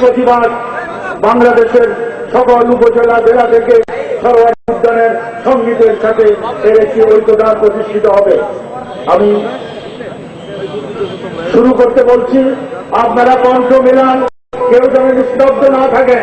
প্রতিবাদ বাংলাদেশের সকল উপজেলা জেলা থেকে সরোয়ার উদ্যানের সঙ্গীতের সাথে এর একটি ঐক্যদান প্রতিষ্ঠিত হবে। আমি শুরু করতে বলছি, আপনারা কণ্ঠ মিলান কেউ যেন নিস্তব্ধ না থাকেন।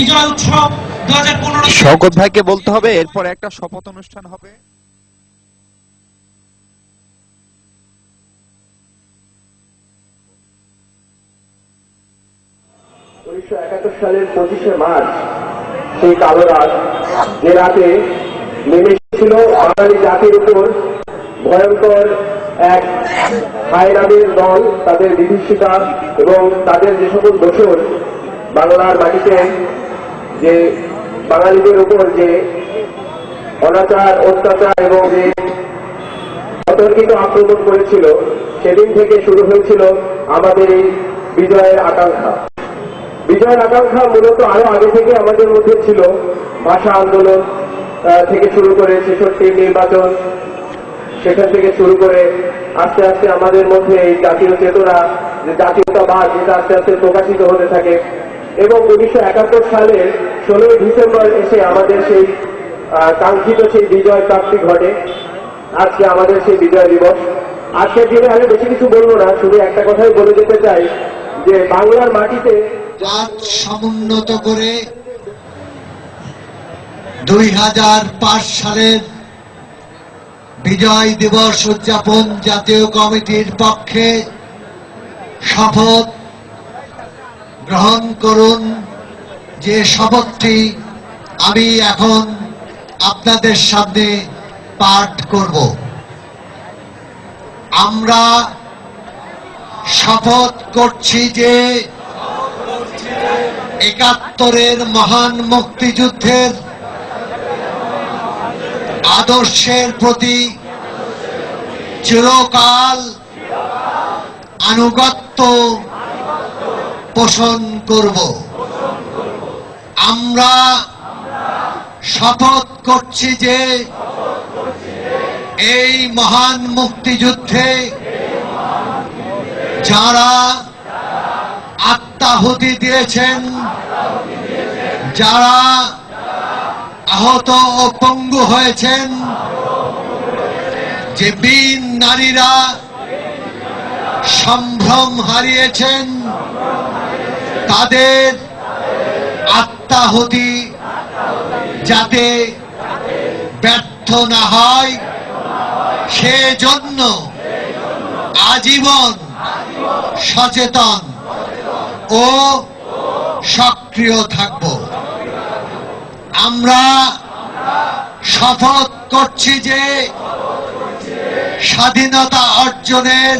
বিজয় উৎসব দু হাজার পনেরো শওকত ভাইকে বলতে হবে এরপর একটা শপথ অনুষ্ঠান হবে। উনিশশো একাত্তর সালের পঁচিশে মার্চ সেই কালো রাত যে রাতে নেমে বাঙালি জাতির উপর ভয়ঙ্কর এক দল তাদের বিভীষিকা এবং তাদের যে সকল দোষর বাংলার মাটিতে যে বাঙালিদের উপর যে অনাচার, অত্যাচার এবং যে অতর্কিত আক্রমণ করেছিল, সেদিন থেকে শুরু হয়েছিল আমাদের এই বিজয়ের আকাঙ্ক্ষা। বিজয়ের আকাঙ্ক্ষা মূলত আরও আগে থেকে আমাদের মধ্যে ছিল। ভাষা আন্দোলন থেকে শুরু করে ছেষট্টির নির্বাচন, সেখান থেকে শুরু করে আস্তে আস্তে আমাদের মধ্যে এই জাতীয় চেতনা, যে জাতীয়তাবাদ, যেটা আস্তে আস্তে প্রকাশিত হতে থাকে এবং উনিশশো একাত্তর সালের ষোলোই ডিসেম্বর এসে আমাদের সেই কাঙ্ক্ষিত সেই বিজয় প্রাপ্তি ঘটে। আজকে আমাদের সেই বিজয় দিবস। আজকের দিনে আমি বেশি কিছু বলব না, শুধু একটা কথাই বলে যেতে চাই যে বাংলার মাটিতে জাত সমুন্নত করে দুই হাজার পাঁচ সালের বিজয় দিবস উদযাপন জাতীয় কমিটির পক্ষে শপথ গ্রহণ করুন। যে শপথটি আমি এখন আপনাদের সামনে পাঠ করব। আমরা শপথ করছি যে একাত্তরের মহান মুক্তিযুদ্ধের আদর্শের প্রতি চিরকাল আনুগত্য পোষণ করব। আমরা শপথ করছি যে এই মহান মুক্তিযুদ্ধে যারা আত্মাহুতি দিয়েছেন, যারা আহত ও পঙ্গু হয়েছেন, যে বীর নারীরা সম্ভ্রম হারিয়েছেন তাদের আত্মাহুতি যাতে ব্যর্থ না হয়, সেজন্য আজীবন সচেতন ও সক্রিয় থাকব। আমরা শপথ করছি যে স্বাধীনতা অর্জনের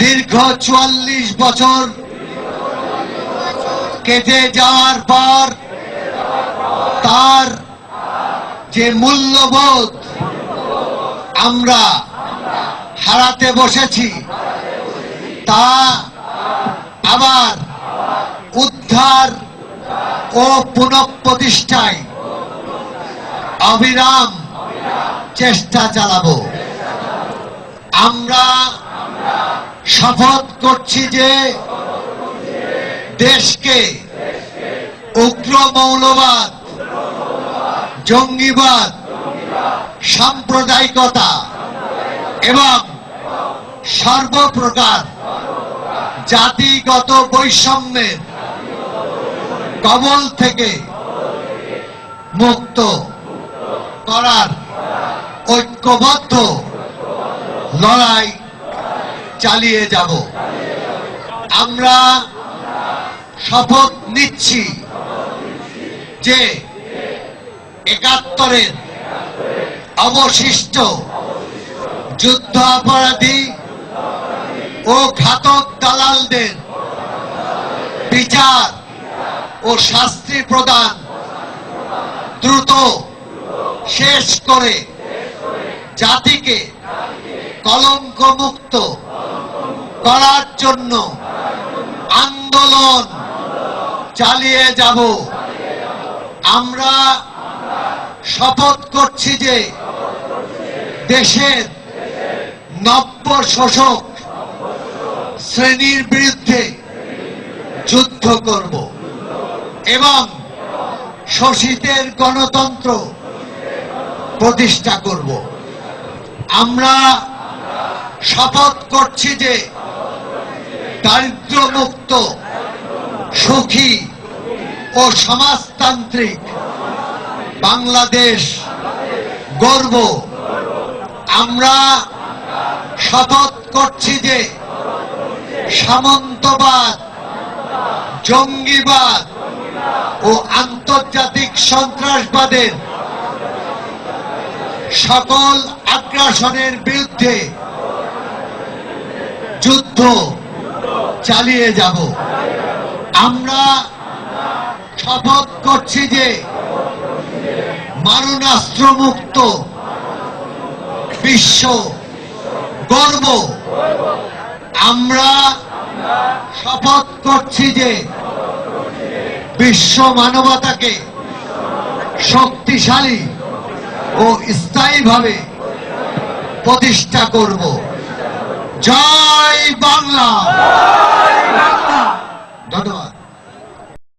দীর্ঘ চুয়াল্লিশ বছর কেটে যাওয়ার পর, তার যে মূল্যবোধ আমরা হারাতে বসেছি, তা আবার উদ্ধার ও পুনঃপ্রতিষ্ঠায় অবিরাম চেষ্টা চালাবো। আমরা শপথ করছি যে দেশকে উগ্র মৌলবাদ, জঙ্গিবাদ, সাম্প্রদায়িকতা এবং সর্বপ্রকার জাতিগত বৈষম্যের কবল থেকে মুক্ত করার ঐক্যবদ্ধ লড়াই চালিয়ে যাব। আমরা শপথ নিচ্ছি। যে একাত্তরের অবশিষ্ট যুদ্ধ অপরাধী ও ঘাতক দালালদের বিচার ও শাস্তি প্রদান দ্রুত শেষ করে জাতিকে কলঙ্ক মুক্ত করার জন্য আন্দোলন চালিয়ে যাব। আমরা শপথ করছি যে দেশের নব্য শোষক শ্রেণির বিরুদ্ধে যুদ্ধ করব এবং শোষিতের গণতন্ত্র প্রতিষ্ঠা করব। আমরা শপথ করছি যে দারিদ্র মুক্ত সুখী ও সমাজতান্ত্রিক। বাংলাদেশ গর্ব। আমরা শপথ করছি যে সামন্তবাদ, জঙ্গিবাদ ও আন্তর্জাতিক সন্ত্রাসবাদের সকল আগ্রাসনের বিরুদ্ধে যুদ্ধ চালিয়ে যাব। আমরা শপথ করছি যে মারণাস্ত্রমুক্ত বিশ্ব গর্ব। আমরা শপথ করছি যে বিশ্ব মানবতাকে শক্তিশালী ও স্থায়ীভাবে প্রতিষ্ঠা করব। জয় বাংলা।